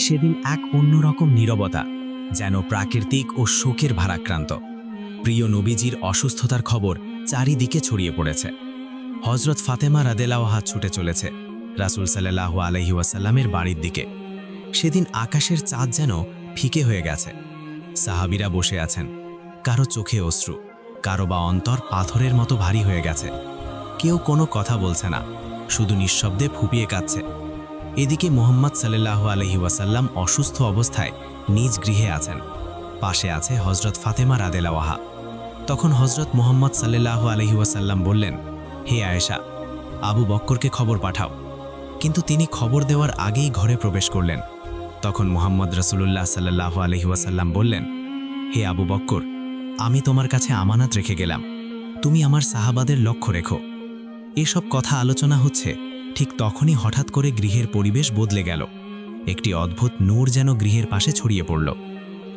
সেদিন এক অন্যরকম নীরবতা, যেন প্রাকৃতিক ও শোকের ভারাক্রান্ত। প্রিয় নবীজির অসুস্থতার খবর চারিদিকে ছড়িয়ে পড়েছে। হজরত ফাতেমা রাদেলাওয়াহা ছুটে চলেছে রাসুল সাল্লাহ আলহি ওয়াসাল্লামের বাড়ির দিকে। সেদিন আকাশের চাঁদ যেন ফিকে হয়ে গেছে। সাহাবিরা বসে আছেন। কারও চোখে অশ্রু, কারও বা অন্তর পাথরের মতো ভারী হয়ে গেছে। কেউ কোনো কথা বলছে না, শুধু নিঃশব্দে ফুপিয়ে কাচ্ছে এদিকে মোহাম্মদ সাল্লাহ আলহি ওয়াসাল্লাম অসুস্থ অবস্থায় নিজ গৃহে আছেন। পাশে আছে হজরত ফাতেমা রাদেলাওয়াহা তখন হজরত মোহাম্মদ সাল্লাহ আলহি ওয়াসাল্লাম বললেন, হে আয়েশা, আবু বক্করকে খবর পাঠাও। কিন্তু তিনি খবর দেওয়ার আগেই ঘরে প্রবেশ করলেন। তখন মোহাম্মদ রসুল্লাহ সাল্লাহ আলহি ওয়াসাল্লাম বললেন, হে আবু বক্কর, আমি তোমার কাছে আমানাত রেখে গেলাম। তুমি আমার সাহাবাদের লক্ষ্য রেখো। এসব কথা আলোচনা হচ্ছে ঠিক তখনই হঠাৎ করে গৃহের পরিবেশ বদলে গেল। একটি অদ্ভুত নূর যেন গৃহের পাশে ছড়িয়ে পড়ল।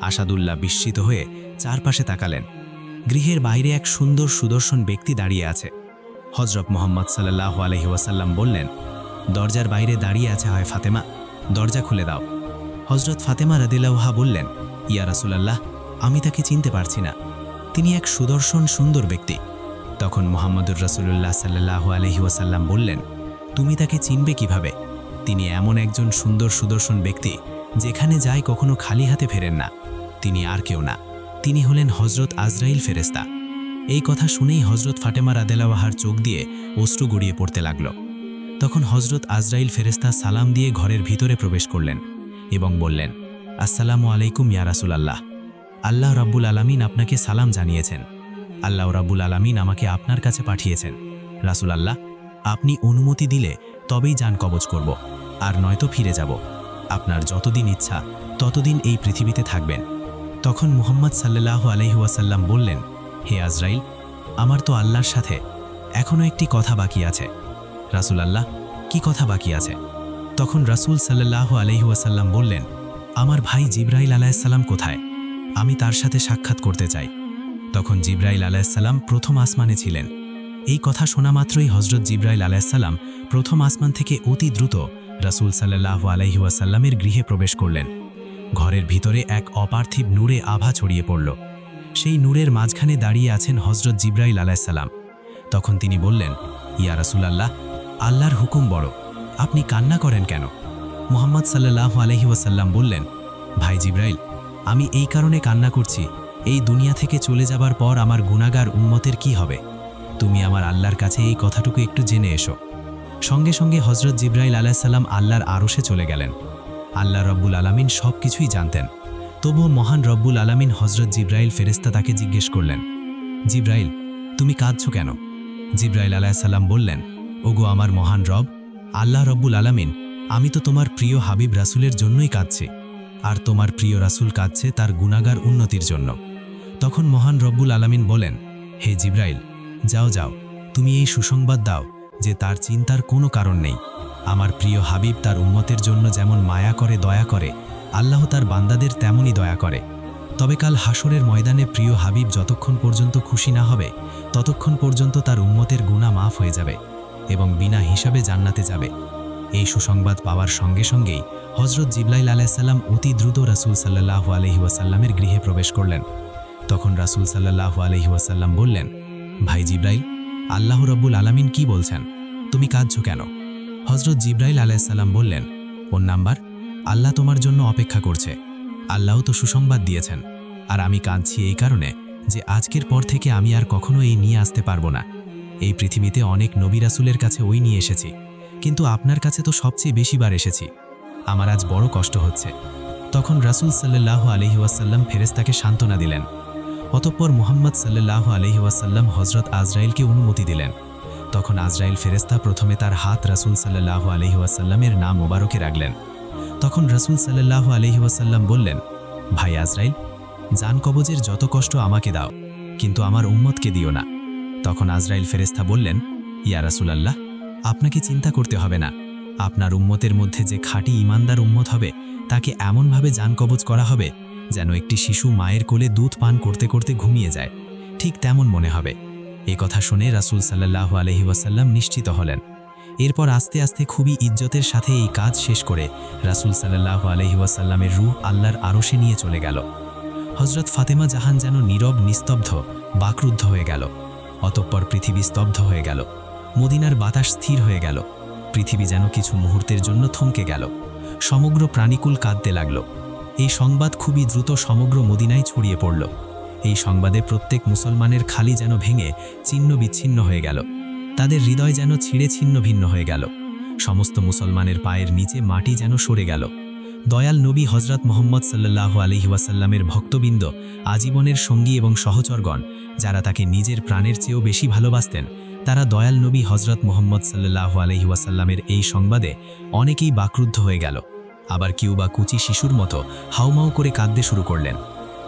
আসাদুল্লাহ বিস্মিত হয়ে চারপাশে তাকালেন। গৃহের বাইরে এক সুন্দর সুদর্শন ব্যক্তি দাঁড়িয়ে আছে। হজরত মোহাম্মদ সাল্লাহ আলহি ওয়াসাল্লাম বললেন, দরজার বাইরে দাঁড়িয়ে আছে হয় ফাতেমা, দরজা খুলে দাও। হজরত ফাতেমা রাদিল্লাহা বললেন, ইয়া রাসুলাল্লাহ, আমি তাকে চিনতে পারছি না। তিনি এক সুদর্শন সুন্দর ব্যক্তি। তখন মোহাম্মদুর রসুল্লাহ সাল্লাহ আলহি ওয়াসাল্লাম বললেন তুমি তাকে চিনবে কীভাবে? তিনি এমন একজন সুন্দর সুদর্শন ব্যক্তি, যেখানে যায় কখনো খালি হাতে ফেরেন না। তিনি আর কেউ না। তিনি হলেন হজরত আজরাইল ফেরেস্তা এই কথা শুনেই হজরত ফাটেমা রাদেলাওয়াহার চোখ দিয়ে অশ্রু গড়িয়ে পড়তে লাগল। তখন হজরত আজরাইল ফেরেস্তা সালাম দিয়ে ঘরের ভিতরে প্রবেশ করলেন এবং বললেন, আসসালামু আলাইকুম ইয়া রাসুলাল্লাহ। আল্লাহ রাব্বুল আলামিন আপনাকে সালাম জানিয়েছেন। আল্লাহ রাব্বুল আলামিন আমাকে আপনার কাছে পাঠিয়েছেন। রাসুল আল্লাহ আপনি অনুমতি দিলে তবেই যান কবজ করব, আর নয়তো ফিরে যাব। আপনার যতদিন ইচ্ছা, ততদিন এই পৃথিবীতে থাকবেন। তখন মুহাম্মদ সাল্লাহ আলহিউসাল্লাম বললেন, হে আজরাইল, আমার তো আল্লাহর সাথে এখনও একটি কথা বাকি আছে। রাসুল আল্লাহ, কি কথা বাকি আছে? তখন রাসুল সাল্লাহ আলহিউসাল্লাম বললেন, আমার ভাই জিব্রাইল আলাহিসাল্লাম কোথায়? আমি তার সাথে সাক্ষাৎ করতে চাই। তখন জিব্রাইল আলাহিসাল্লাম প্রথম আসমানে ছিলেন। এই কথা শোনা মাত্রই হজরত জিব্রাইল আলাহিসাল্লাম প্রথম আসমান থেকে অতি দ্রুত রাসুল সাল্লাহ আলহিউসাল্লামের গৃহে প্রবেশ করলেন। ঘরের ভিতরে এক অপার্থিব নূরে আভা ছড়িয়ে পড়ল। সেই নূরের মাঝখানে দাঁড়িয়ে আছেন হজরত জিব্রাইল আলাহিসাল্লাম তখন তিনি বললেন, ইয়া রাসুলাল্লাহ, আল্লাহর হুকুম বড়। আপনি কান্না করেন কেন? মোহাম্মদ সাল্লাহ আলহি ওয়াসাল্লাম বললেন, ভাই জিব্রাইল, আমি এই কারণে কান্না করছি। এই দুনিয়া থেকে চলে যাবার পর আমার গুণাগার উম্মতের কি হবে? তুমি আমার আল্লাহর কাছে এই কথাটুকু একটু জেনে এসো। সঙ্গে সঙ্গে হজরত জিব্রাইল আলাহিসাল্লাম আল্লাহর আরশে চলে গেলেন। আল্লাহ রব্বুল আলামিন সব কিছুই জানতেন। তবুও মহান রব্বুল আলামিন হজরত জিব্রাইল ফেরেস্তা তাকে জিজ্ঞেস করলেন, জিব্রাইল, তুমি কাঁদছ কেন? জিব্রাইল আলাহিসাল্লাম বললেন, ওগো আমার মহান রব, আল্লাহ রব্বুল আলামিন, আমি তো তোমার প্রিয় হাবিব রাসুলের জন্যই কাঁদছি, আর তোমার প্রিয় রাসুল কাঁদছে তার গুণাগার উন্নতির জন্য। তখন মহান রব্বুল আলামিন বলেন, হে জিব্রাইল যাও যাও, তুমি এই সুসংবাদ দাও যে তার চিন্তার কোনো কারণ নেই। আমার প্রিয় হাবিব তার উম্মতের জন্য যেমন মায়া করে, দয়া করে, আল্লাহ তার বান্দাদের তেমনই দয়া করে। তবে কাল হাসরের ময়দানে প্রিয় হাবিব যতক্ষণ পর্যন্ত খুশি না হবে, ততক্ষণ পর্যন্ত তার উম্মতের গুণা মাফ হয়ে যাবে এবং বিনা হিসাবে জান্নাতে যাবে। এই সুসংবাদ পাওয়ার সঙ্গে সঙ্গেই হজরত জিবলাইল আলাইসাল্লাম অতি দ্রুত রাসুল সাল্লাহ আলহি ওয়াসাল্লামের গৃহে প্রবেশ করলেন। তখন রাসুল সাল্লাহ আলহি ওয়াসাল্লাম বললেন ভাই জিব্রাইল, আল্লাহ রব্বুল আলামিন কি বলছেন? তুমি কাঁদছ কেন? হজরত জিব্রাইল আলাইসাল্লাম বললেন ওর নাম্বার? আল্লাহ তোমার জন্য অপেক্ষা করছে। আল্লাহ তো সুসংবাদ দিয়েছেন। আর আমি কাঁদছি এই কারণে যে আজকের পর থেকে আমি আর কখনো এই নিয়ে আসতে পারব না। এই পৃথিবীতে অনেক নবী রাসুলের কাছে ওই নিয়ে এসেছি। কিন্তু আপনার কাছে তো সবচেয়ে বেশিবার এসেছি। আমার আজ বড় কষ্ট হচ্ছে। তখন রাসুল সাল্লাহ আলহি ওয়াসাল্লাম ফেরেস্তাকে সান্ত্বনা দিলেন। অতঃপর মোহাম্মদ সাল্লাহ আলহি ওয়াসাল্লাম হজরত আজরাইলকে অনুমতি দিলেন। তখন আজরাইল ফেরেস্তা প্রথমে তার হাত রাসুল সাল্লাহ আলহি ওয়াসাল্লামের নাম মোবারকে রাখলেন। তখন রাসুল সাল্লাহ আলহি ওয়াসাল্লাম বললেন, ভাই আজরাইল জান কবজের যত কষ্ট আমাকে দাও, কিন্তু আমার উম্মতকে দিও না। তখন আজরাইল ফেরেস্তা বললেন, ইয়া রাসুলাল্লাহ, আপনাকে চিন্তা করতে হবে না। আপনার উম্মতের মধ্যে যে খাঁটি ইমানদার উম্মত হবে, তাকে এমনভাবে যান কবজ করা হবে যেন একটি শিশু মায়ের কোলে দুধ পান করতে করতে ঘুমিয়ে যায়। ঠিক তেমন মনে হবে। এ কথা শুনে রাসুল সাল্লাহ আলহি ওয়াসাল্লাম নিশ্চিত হলেন। এরপর আস্তে আস্তে খুবই ইজ্জতের সাথে এই কাজ শেষ করে রাসূল সাল্লাহ আলহিউসাল্লামের রূহ আল্লাহর আরশে নিয়ে চলে গেল। হজরত ফাতেমা জাহান যেন নীরব, নিস্তব্ধ, বাকরুদ্ধ হয়ে গেল। অতঃপর পৃথিবী স্তব্ধ হয়ে গেল। মদিনার বাতাস স্থির হয়ে গেল। পৃথিবী যেন কিছু মুহূর্তের জন্য থমকে গেল। সমগ্র প্রাণীকুল কাঁদতে লাগল। এই সংবাদ খুবই দ্রুত সমগ্র মদিনায় ছড়িয়ে পড়ল। এই সংবাদে প্রত্যেক মুসলমানের খালি যেন ভেঙে ছিন্ন বিচ্ছিন্ন হয়ে গেল। তাদের হৃদয় যেন ছিঁড়ে ছিন্ন ভিন্ন হয়ে গেল। সমস্ত মুসলমানের পায়ের নিচে মাটি যেন সরে গেল। দয়াল নবী হজরত মোহাম্মদ সাল্লাহ ওয়াসাল্লামের ভক্তবৃন্দ, আজীবনের সঙ্গী এবং সহচরগণ, যারা তাকে নিজের প্রাণের চেয়েও বেশি ভালোবাসতেন, তারা দয়াল নবী হজরত মোহাম্মদ সাল্লাহ ওয়াসাল্লামের এই সংবাদে অনেকেই বাক্রুদ্ধ হয়ে গেল। আবার কেউ বা কুচি শিশুর মতো হাউমাউ করে কাঁদতে শুরু করলেন।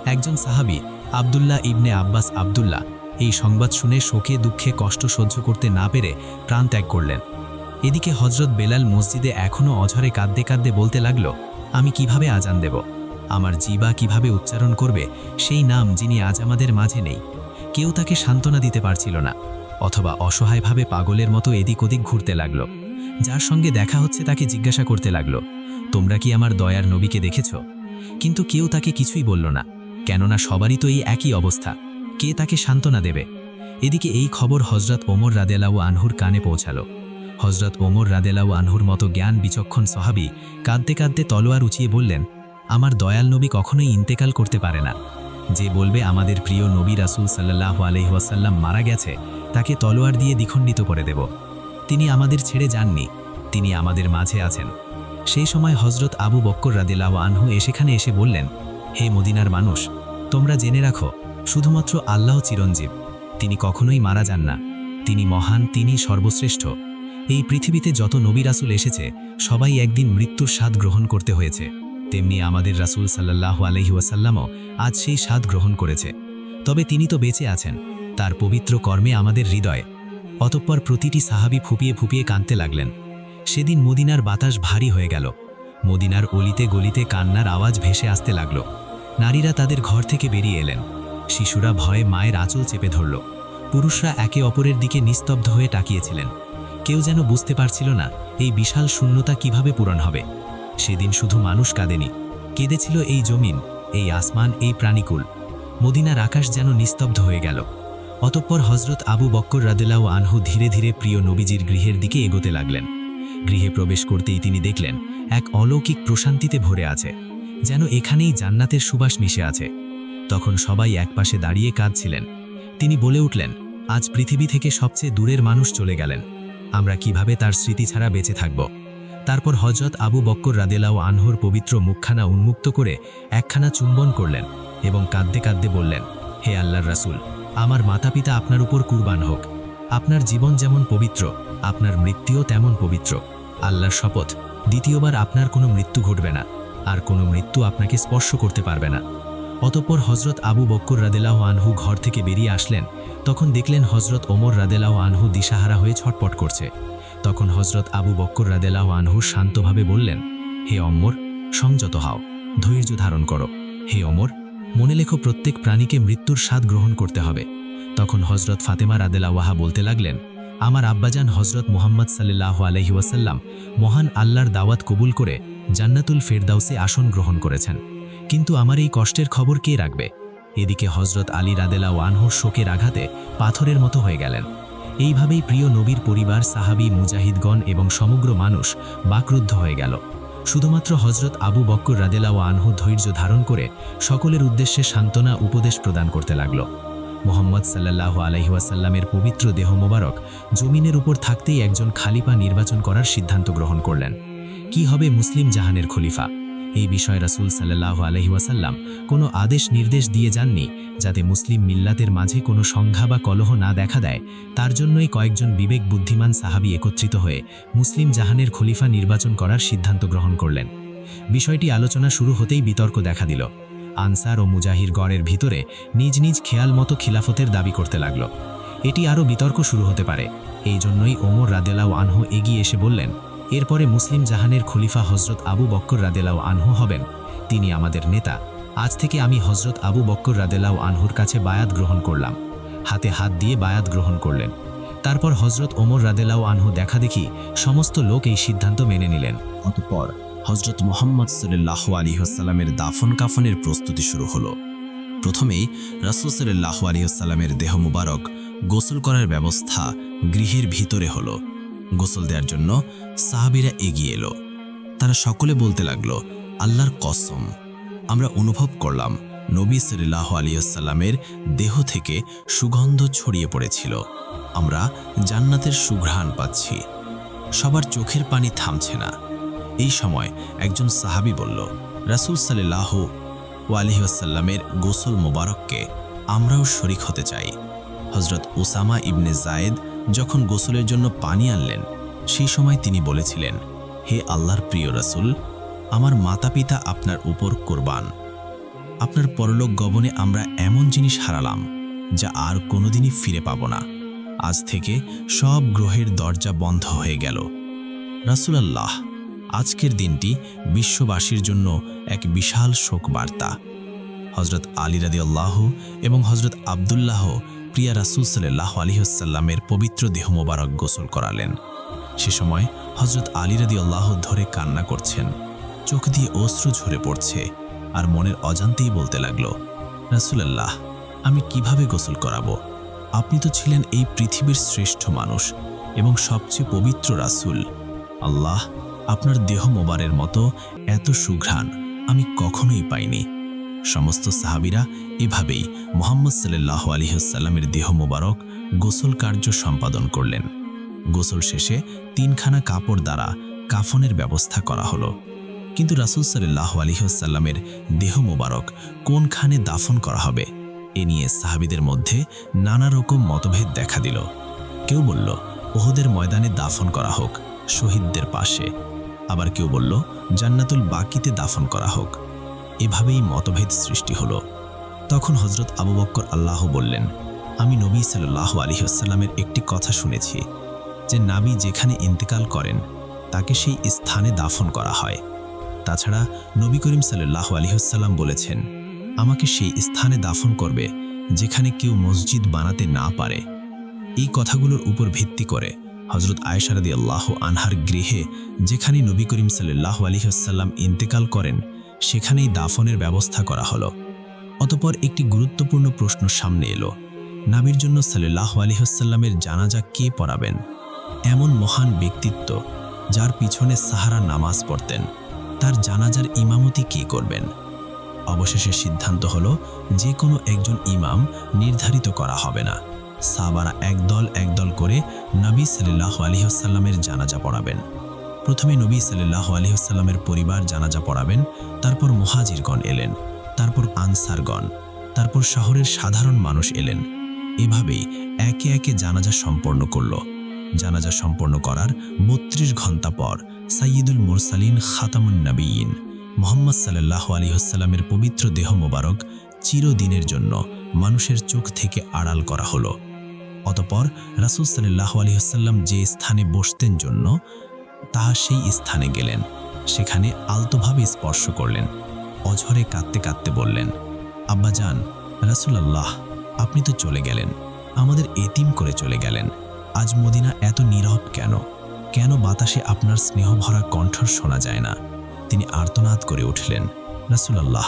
একজন সাহাবি, আবদুল্লাহ ইবনে আব্বাস আবদুল্লাহ, এই সংবাদ শুনে শোকে দুঃখে কষ্ট সহ্য করতে না পেরে প্রাণ ত্যাগ করলেন। এদিকে হজরত বেলাল মসজিদে এখনও অঝরে কাঁদতে কাঁদতে বলতে লাগল, আমি কীভাবে আজান দেব? আমার জিবা কীভাবে উচ্চারণ করবে? সেই নাম যিনি আজ আমাদের মাঝে নেই। কেউ তাকে সান্ত্বনা দিতে পারছিল না, অথবা অসহায়ভাবে পাগলের মতো এদিক ওদিক ঘুরতে লাগল। যার সঙ্গে দেখা হচ্ছে তাকে জিজ্ঞাসা করতে লাগল তোমরা কি আমার দয়ার নবীকে দেখেছ? কিন্তু কেউ তাকে কিছুই বলল না, কেননা সবারই তো এই একই অবস্থা। কে তাকে সান্ত্বনা দেবে? এদিকে এই খবর হজরত ওমর রাদেলাউ আনহুর কানে পৌঁছালো। হজরত ওমর রাদেলাউ আনহুর মতো জ্ঞান বিচক্ষণ সহাবি কাঁদতে কাঁদতে তলোয়ার উঁচিয়ে বললেন, আমার দয়াল নবী কখনোই ইন্তেকাল করতে পারে না। যে বলবে আমাদের প্রিয় নবী রাসুল সাল্লাহ আলহিহাসাল্লাম মারা গেছে, তাকে তলোয়ার দিয়ে দ্বিখণ্ডিত করে দেব। তিনি আমাদের ছেড়ে যাননি, তিনি আমাদের মাঝে আছেন। সেই সময় হজরত আবু বক্কর রাদিল্লাহ আনহু এসেখানে এসে বললেন, হে মদিনার মানুষ, তোমরা জেনে রাখো, শুধুমাত্র আল্লাহ চিরঞ্জীব। তিনি কখনোই মারা যান না। তিনি মহান, তিনি সর্বশ্রেষ্ঠ। এই পৃথিবীতে যত নবী রাসুল এসেছে, সবাই একদিন মৃত্যুর স্বাদ গ্রহণ করতে হয়েছে। তেমনি আমাদের রাসুল সাল্লাহ আলহি ওয়াসাল্লামও আজ সেই স্বাদ গ্রহণ করেছে। তবে তিনি তো বেঁচে আছেন। তার পবিত্র কর্মে আমাদের হৃদয়ে। অতঃপর প্রতিটি সাহাবি ফুপিয়ে ফুপিয়ে কাঁদতে লাগলেন। সেদিন মদিনার বাতাস ভারী হয়ে গেল। মদিনার অলিতে গলিতে কান্নার আওয়াজ ভেসে আসতে লাগল। নারীরা তাদের ঘর থেকে বেরিয়ে এলেন। শিশুরা ভয়ে মায়ের আঁচল চেপে ধরল। পুরুষরা একে অপরের দিকে নিস্তব্ধ হয়ে তাকিয়েছিলেন। কেউ যেন বুঝতে পারছিল না, এই বিশাল শূন্যতা কীভাবে পূরণ হবে। সেদিন শুধু মানুষ কাঁদেনি। কেঁদেছিল এই জমিন, এই আসমান, এই প্রাণীকুল। মদিনার আকাশ যেন নিস্তব্ধ হয়ে গেল। অতঃপর হজরত আবু বক্কর রাদেলাও আনহু ধীরে ধীরে প্রিয় নবীজির গৃহের দিকে এগোতে লাগলেন। গৃহে প্রবেশ করতেই তিনি দেখলেন এক অলৌকিক প্রশান্তিতে ভরে আছে, যেন এখানেই জান্নাতের সুবাস মিশে আছে। তখন সবাই একপাশে দাঁড়িয়ে কাঁদছিলেন। তিনি বলে উঠলেন, আজ পৃথিবী থেকে সবচেয়ে দূরের মানুষ চলে গেলেন। আমরা কীভাবে তার স্মৃতি ছাড়া বেঁচে থাকব? তারপর হজরত আবু বক্কর রাদেলাও আনহুর পবিত্র মুখখানা উন্মুক্ত করে একখানা চুম্বন করলেন এবং কাঁদতে কাঁদতে বললেন, হে আল্লাহর রাসুল, আমার মাতা পিতা আপনার উপর কুরবান হোক। আপনার জীবন যেমন পবিত্র, আপনার মৃত্যুও তেমন পবিত্র। আল্লাহর শপথ। দ্বিতীয়বার আপনার কোনো মৃত্যু ঘটবে না, আর কোনো মৃত্যু আপনাকে স্পর্শ করতে পারবে না। অতঃপর হজরত আবু বক্কর রাদেলাহ আনহু ঘর থেকে বেরিয়ে আসলেন। তখন দেখলেন হজরত ওমর রাদেলাহ আনহু দিশাহারা হয়ে ছটপট করছে। তখন হজরত আবু বক্কর রাদেলাহ আনহু শান্তভাবে বললেন, হে অম্মর, সংযত হও, ধৈর্য ধারণ করো। হে অমর মনে লেখো প্রত্যেক প্রাণীকে মৃত্যুর স্বাদ গ্রহণ করতে হবে। তখন হজরত ফাতেমা রাদেলাওয়াহা বলতে লাগলেন আমার আব্বাজান হজরত মোহাম্মদ সাল্লাহ আলহি ওয়াসাল্লাম মহান আল্লাহর দাওয়াত কবুল করে জান্নাতুল ফেরদাউসে আসন গ্রহণ করেছেন। কিন্তু আমার এই কষ্টের খবর কে রাখবে? এদিকে হজরত আলী রাদেলা ওয়ানহুর শোকের আঘাতে পাথরের মতো হয়ে গেলেন। এইভাবেই প্রিয় নবীর পরিবার, সাহাবি, মুজাহিদগণ এবং সমগ্র মানুষ বাকরুদ্ধ হয়ে গেল। শুধুমাত্র হজরত আবু বক্কর রাদেলা ও আনহু ধৈর্য ধারণ করে সকলের উদ্দেশ্যে সান্ত্বনা উপদেশ প্রদান করতে লাগল। মোহাম্মদ সাল্লাহ আলহিহাসাল্লামের পবিত্র দেহ মোবারক জমিনের উপর থাকতেই একজন খালিফা নির্বাচন করার সিদ্ধান্ত গ্রহণ করলেন। কি হবে মুসলিম জাহানের খলিফা? এই বিষয়ে রাসুল সাল্লাহ আলহিউসাল্লাম কোনো আদেশ নির্দেশ দিয়ে যাননি, যাতে মুসলিম মিল্লাতের মাঝে কোনো সংঘা বা কলহ না দেখা দেয়। তার জন্যই কয়েকজন বিবেক বুদ্ধিমান সাহাবি একত্রিত হয়ে মুসলিম জাহানের খলিফা নির্বাচন করার সিদ্ধান্ত গ্রহণ করলেন। বিষয়টি আলোচনা শুরু হতেই বিতর্ক দেখা দিল। আনসার ও মুজাহির গড়ের ভিতরে নিজ নিজ খেয়াল মতো খিলাফতের দাবি করতে লাগল। এটি আরও বিতর্ক শুরু হতে পারে। এই জন্যই ওমর রাদেলাও আনহু এগিয়ে এসে বললেন, এরপরে মুসলিম জাহানের খলিফা হজরত আবু বক্কর রাদেলাও আনহু হবেন। তিনি আমাদের নেতা। আজ থেকে আমি হজরত আবু বক্কর রাদেলাও আনহুর কাছে বায়াত গ্রহণ করলাম। হাতে হাত দিয়ে বায়াত গ্রহণ করলেন। তারপর হজরত ওমর রাদেলাও আনহু দেখা দেখি সমস্ত লোক এই সিদ্ধান্ত মেনে নিলেন। অতঃপর হজরত মোহাম্মদ সাল্লাহ আলী দাফন কাফনের প্রস্তুতি শুরু হলো। প্রথমেই রাসুল সাল্লাহ আলী দেহ মুবারক গোসল করার ব্যবস্থা গৃহের ভিতরে হলো। গোসল দেওয়ার জন্য সাহাবিরা এগিয়ে এলো। তারা সকলে বলতে লাগল, আল্লাহর কসম, আমরা অনুভব করলাম নবী সাল্লাহ আলিয়াল্লামের দেহ থেকে সুগন্ধ ছড়িয়ে পড়েছিল। আমরা জান্নাতের সুঘ্রাণ পাচ্ছি। সবার চোখের পানি থামছে না। এই সময় একজন সাহাবি বলল, রাসুল সাল্লাহ ওয়ালিহাসাল্লামের গোসল মোবারককে আমরাও শরিক হতে চাই। হজরত ওসামা ইবনে জায়েদ যখন গোসলের জন্য পানি আনলেন, সেই সময় তিনি বলেছিলেন, হে আল্লাহর প্রিয় রাসুল, আমার মাতা পিতা আপনার উপর কোরবান। আপনার পরলোক গবনে আমরা এমন জিনিস হারালাম, যা আর কোনোদিনই ফিরে পাব না। আজ থেকে সব গ্রহের দরজা বন্ধ হয়ে গেল। রাসুলাল্লাহ আজকের দিনটি বিশ্ববাসীর জন্য এক বিশাল শোক বার্তা হজরত আলী রাদি আল্লাহ এবং হজরত আবদুল্লাহ প্রিয়া রাসুল সাল্লাহ আলিহাসাল্লামের পবিত্র দেহ মোবারক গোসল করালেন। সে সময় হজরত আলী রাদি আল্লাহ ধরে কান্না করছেন। চোখ দিয়ে অশ্রু ঝরে পড়ছে আর মনের অজান্তেই বলতে লাগল, রাসুলাল্লাহ, আমি কীভাবে গোসল করাবো? আপনি তো ছিলেন এই পৃথিবীর শ্রেষ্ঠ মানুষ এবং সবচেয়ে পবিত্র রাসুল। আল্লাহ আপনার দেহ মোবারের মতো এত সুঘ্রাণ আমি কখনোই পাইনি। সমস্ত সাহাবিরা এভাবেই মোহাম্মদ সাল্লাহ আলিহাসাল্লামের দেহ মোবারক গোসল কার্য সম্পাদন করলেন। গোসল শেষে তিনখানা কাপড় দ্বারা কাফনের ব্যবস্থা করা হলো। কিন্তু রাসুল সাল্লাহ আলিহাসাল্লামের দেহ মোবারক কোনখানে দাফন করা হবে এ নিয়ে সাহাবিদের মধ্যে নানা রকম মতভেদ দেখা দিল। কেউ বলল, ওহদের ময়দানে দাফন করা হোক, শহীদদের পাশে। আবার কেউ বলল, জান্নাতুল বাকিতে দাফন করা হোক। এভাবেই মতভেদ সৃষ্টি হলো। তখন হজরত আবু বক্কর আল্লাহ বললেন, আমি নবী সাল্লাহ আলিহাসাল্লামের একটি কথা শুনেছি, যে নাবি যেখানে ইন্তেকাল করেন, তাকে সেই স্থানে দাফন করা হয়। তাছাড়া নবী করিম সাল্লাহ আলিহাসাল্লাম বলেছেন, আমাকে সেই স্থানে দাফন করবে, যেখানে কেউ মসজিদ বানাতে না পারে। এই কথাগুলোর উপর ভিত্তি করে হজরত আয়সারাদি আল্লাহ আনহার গৃহে, যেখানে নবী করিম সাল্লাহ আলিহাসাল্লাম ইন্তেকাল করেন, সেখানেই দাফনের ব্যবস্থা করা হলো। অতপর একটি গুরুত্বপূর্ণ প্রশ্ন সামনে এলো, নাবির জন্য সাল্লাহ আলিহাসাল্লামের জানাজা কে পড়াবেন? এমন মহান ব্যক্তিত্ব, যার পিছনে সাহারা নামাজ পড়তেন, তার জানাজার ইমামতি কে করবেন? অবশেষে সিদ্ধান্ত হলো, যে কোনো একজন ইমাম নির্ধারিত করা হবে না। সাবারা একদল একদল করে নবী সাল্লাহ আলিহাসাল্লামের জানাজা পড়াবেন। প্রথমে নবী সাল্লাহ আলিহাসাল্লামের পরিবার জানাজা পড়াবেন, তারপর মুহাজিরগণ এলেন, তারপর আনসারগণ, তারপর শহরের সাধারণ মানুষ এলেন। এভাবেই একে একে জানাজা সম্পন্ন করল। জানাজা সম্পন্ন করার বত্রিশ ঘণ্টা পর সাইয়দুল মুরসালিন খাতামুন নবীন মোহাম্মদ সাল্লাহ আলিহাসাল্লামের পবিত্র দেহ মোবারক চিরদিনের জন্য মানুষের চোখ থেকে আড়াল করা হলো। অতপর রাসুল সাল্লাহ আলিহাসাল্লাম যে স্থানে বসতেন জন্য, তাহা সেই স্থানে গেলেন। সেখানে আলতোভাবে স্পর্শ করলেন। অঝরে কাঁদতে কাঁদতে বললেন আব্বাজান রাসুলাল্লাহ, আপনি তো চলে গেলেন। আমাদের এতিম করে চলে গেলেন। আজ মদিনা এত নীরব কেন? কেন বাতাসে আপনার স্নেহভরা কণ্ঠর শোনা যায় না? তিনি আর্তনাদ করে উঠলেন, রাসুলাল্লাহ,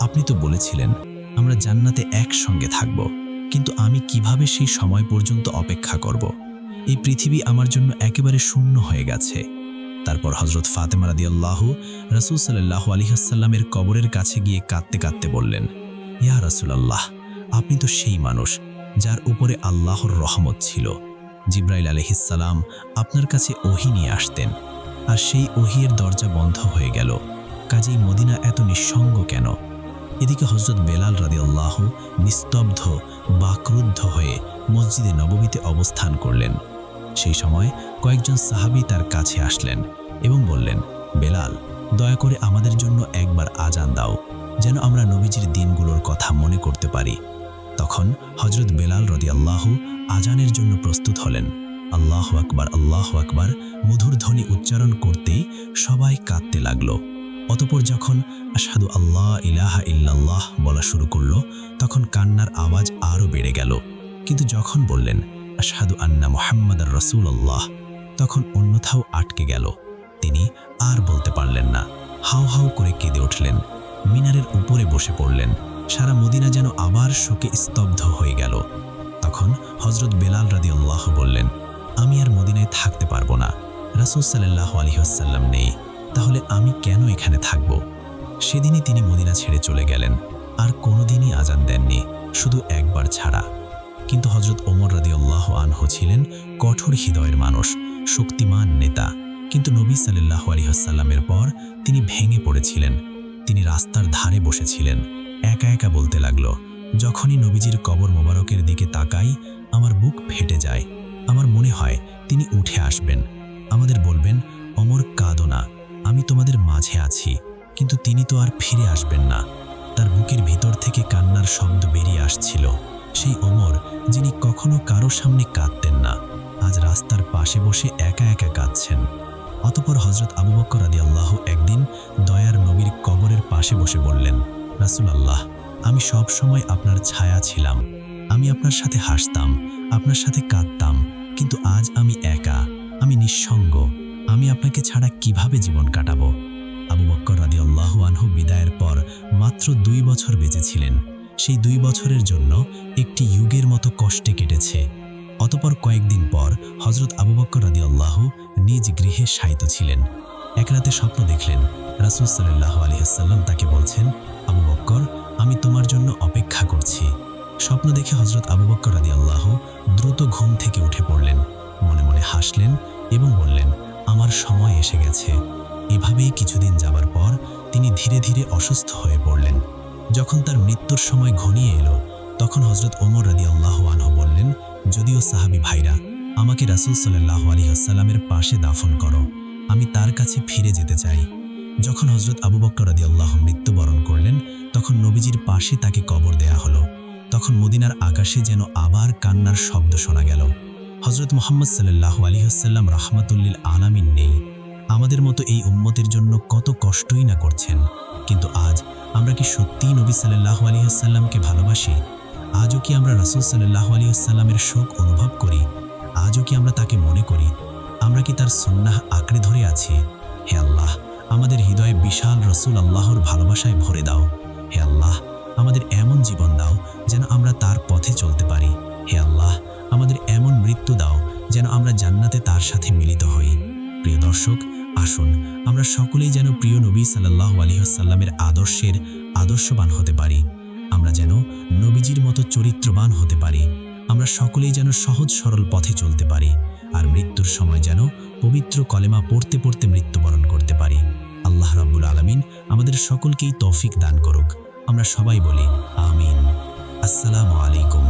আপনি তো বলেছিলেন, আমরা জান্নাতে একসঙ্গে থাকব। কিন্তু আমি কীভাবে সেই সময় পর্যন্ত অপেক্ষা করব? এই পৃথিবী আমার জন্য একেবারে শূন্য হয়ে গেছে। তারপর হজরত ফাতেমা রাদি আল্লাহ রসুল সাল্লাহ আলিহাসাল্লামের কবরের কাছে গিয়ে কাঁদতে কাঁদতে বললেন, ইয়া রসুলাল্লাহ, আপনি তো সেই মানুষ যার উপরে আল্লাহর রহমত ছিল। জিব্রাইল আলহিসাল্লাম আপনার কাছে ওহি নিয়ে আসতেন, আর সেই ওহিয়ের দরজা বন্ধ হয়ে গেল। কাজেই মদিনা এত নিঃসঙ্গ কেন? এদিকে হজরত বেলাল রাদি আল্লাহ নিস্তব্ধ বা ক্রুদ্ধ হয়ে মসজিদে নবমীতে অবস্থান করলেন। সেই সময় কয়েকজন সাহাবি তার কাছে আসলেন এবং বললেন, বেলাল, দয়া করে আমাদের জন্য একবার আজান দাও, যেন আমরা নবীজির দিনগুলোর কথা মনে করতে পারি। তখন হজরত বেলাল রদি আল্লাহ আজানের জন্য প্রস্তুত হলেন। আল্লাহ আকবার আল্লাহ আকবার, মধুর ধ্বনি উচ্চারণ করতেই সবাই কাঁদতে লাগল। অতপর যখন আসাদু আল্লাহ ইলাহা ইল্লাল্লাহ বলা শুরু করল, তখন কান্নার আওয়াজ আরও বেড়ে গেল। কিন্তু যখন বললেন, আশহাদু আন্না মোহাম্মদ আর রসুল আল্লাহ তখন অন্যথাও আটকে গেল। তিনি আর বলতে পারলেন না। হাউ হাউ করে কেঁদে উঠলেন। মিনারের উপরে বসে পড়লেন। সারা মদিনা যেন আবার শোকে স্তব্ধ হয়ে গেল। তখন হজরত বেলাল রাদি আল্লাহ বললেন, আমি আর মদিনায় থাকতে পারব না। রাসুল সাল্লাহ আলহিহাসাল্লাম নেই। তাহলে আমি কেন এখানে থাকব? সেদিনই তিনি মদিনা ছেড়ে চলে গেলেন। আর কোনোদিনই আজান দেননি, শুধু একবার ছাড়া। কিন্তু হজরত ওমর রাদি আল্লাহ আনহু ছিলেন কঠোর হৃদয়ের মানুষ, শক্তিমান নেতা। কিন্তু নবী সাল্লাহ আলহিহাসাল্লামের পর তিনি ভেঙে পড়েছিলেন। তিনি রাস্তার ধারে বসেছিলেন। একা একা বলতে লাগল, যখনই নবীজির কবর মোবারকের দিকে তাকাই, আমার বুক ফেটে যায়। আমার মনে হয় তিনি উঠে আসবেন। আমাদের বলবেন, অমর কাঁদো না। আমি তোমাদের মাঝে আছি, কিন্তু তিনি তো আর ফিরে আসবেন না। তার বুকের ভিতর থেকে কান্নার শব্দ বেরিয়ে আসছিল। সেই অমর, যিনি কখনো কারও সামনে কাঁদতেন না, আজ রাস্তার পাশে বসে একা একা কাঁদছেন। অতপর হজরত আবু বক্কর আদি আল্লাহ একদিন দয়ার নবীর কবরের পাশে বসে বললেন রাসুল আল্লাহ আমি সব সময় আপনার ছায়া ছিলাম। আমি আপনার সাথে হাসতাম, আপনার সাথে কাঁদতাম, কিন্তু আজ আমি একা। আমি নিঃসঙ্গ। আমি আপনাকে ছাড়া কীভাবে জীবন কাটাবো? আবু বক্কর রাদি আল্লাহ আনহু বিদায়ের পর মাত্র দুই বছর বেঁচেছিলেন। সেই দুই বছরের জন্য একটি যুগের মতো কষ্টে কেটেছে। অতপর কয়েকদিন পর হজরত আবু বক্কর রাদি আল্লাহ নিজ গৃহে শায়িত ছিলেন। এক রাতে স্বপ্ন দেখলেন, রাসুল সাল্লাহ আলহিহাল্লাম তাকে বলছেন, আবু বক্কর, আমি তোমার জন্য অপেক্ষা করছি। স্বপ্ন দেখে হজরত আবু বক্কর রাদি আল্লাহ দ্রুত ঘুম থেকে উঠে পড়লেন, মনে মনে হাসলেন এবং বললেন আমার সময় এসে গেছে। এভাবেই কিছুদিন যাবার পর তিনি ধীরে ধীরে অসুস্থ হয়ে পড়লেন। যখন তার মৃত্যুর সময় ঘনিয়ে এলো, তখন হজরত ওমর রাদি আল্লাহ আনহু বললেন, যদিও সাহাবি ভাইরা, আমাকে রাসুল সাল্লাহ আলহিহাস্লামের পাশে দাফন করো। আমি তার কাছে ফিরে যেতে চাই। যখন হজরত আবু বক্কর রাদি আল্লাহ মৃত্যুবরণ করলেন, তখন নবীজির পাশে তাকে কবর দেয়া হলো। তখন মদিনার আকাশে যেন আবার কান্নার শব্দ শোনা গেল। হজরত মোহাম্মদ সাল্লাহ আলিহাসাল্লাম রহমাতুল্লিল আলামিন নেই। আমাদের মতো এই উম্মতের জন্য কত কষ্টই না করছেন। কিন্তু আজ আমরা কি সত্যিই নবী সাল্লাহ আলিহাসাল্লামকে ভালোবাসি? আজও কি আমরা রাসুল সাল্লাহ আলিয়াল্লামের শোক অনুভব করি? আজও কি আমরা তাকে মনে করি? আমরা কি তার সন্ন্যাহ আঁকড়ে ধরে আছি? হে আল্লাহ, আমাদের হৃদয়ে বিশাল রসুল আল্লাহর ভালোবাসায় ভরে দাও। হে আল্লাহ, আমাদের এমন জীবন দাও যেন আমরা তার পথে চলতে মৃত্যু দাও, যেন আমরা জান্নাতে তার সাথে মিলিত হই। প্রিয় দর্শক, আসুন, আমরা সকলেই যেন প্রিয় নবী সাল্লাহ আলহিহাসাল্লামের আদর্শের আদর্শবান হতে পারি। আমরা যেন নবীজির মতো চরিত্রবান হতে পারি। আমরা সকলেই যেন সহজ সরল পথে চলতে পারি আর মৃত্যুর সময় যেন পবিত্র কলেমা পড়তে পড়তে মৃত্যুবরণ করতে পারি। আল্লাহ রাব্বুল আলমিন আমাদের সকলকেই তৌফিক দান করুক। আমরা সবাই বলি, আমিন। আসসালামু আলাইকুম।